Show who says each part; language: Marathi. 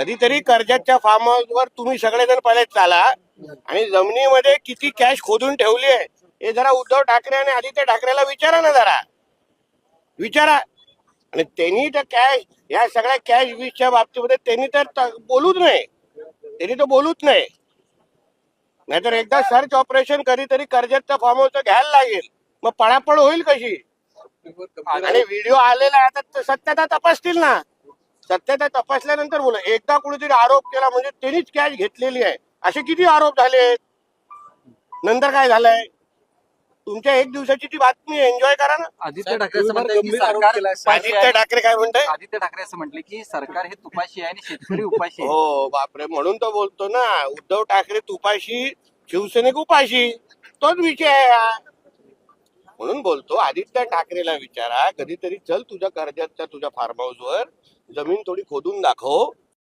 Speaker 1: कधीतरी कर्जतच्या फार्म हाऊसवर तुम्ही सगळेजण पहिले चाला. आणि जमिनीमध्ये किती कॅश खोदून ठेवली आहे हे जरा उद्धव ठाकरे आणि आदित्य ठाकरेला विचारा ना जरा. विचारा. आणि त्यांनी तर कॅश या सगळ्या कॅश वीसच्या बाबतीमध्ये त्यांनी तर बोलूच नाही त्यांनी तर बोलूच नाही नाहीतर एकदा सर्च ऑपरेशन कधीतरी कर्जतचा फार्म हाऊस घ्यायला लागेल. मग पळापळ होईल कशी? आणि व्हिडिओ आलेला आता सत्यता तपासतील ना. सत्यता तपासल्यानंतर बोला एकदा कुणीतरी आरोप केला म्हणजे त्यांनीच कॅश घेतलेली आहे. असे किती आरोप झाले नंतर काय झालंय? तुमच्या एक दिवसाची ती बातमी एन्जॉय करा ना.
Speaker 2: आदित्य ठाकरे असं म्हणतात की सरकार
Speaker 1: आदित्य. ठाकरे काय म्हणताय?
Speaker 2: आदित्य ठाकरे असं म्हटले की सरकार हे तुपाशी आहे आणि शेतकरी उपाशी आहे.
Speaker 1: हो बापरे म्हणून तो बोलतो ना. उद्धव ठाकरे तुपाशी शिवसेनेक उपाशी. तोच विषय आहे हा. म्हणून बोलतो आदित्य ठाकरेला विचारा कधीतरी चल तुझ्या कर्जतच्या तुझ्या फार्म हाऊस वर जमीन थोडी खोदून दाखव.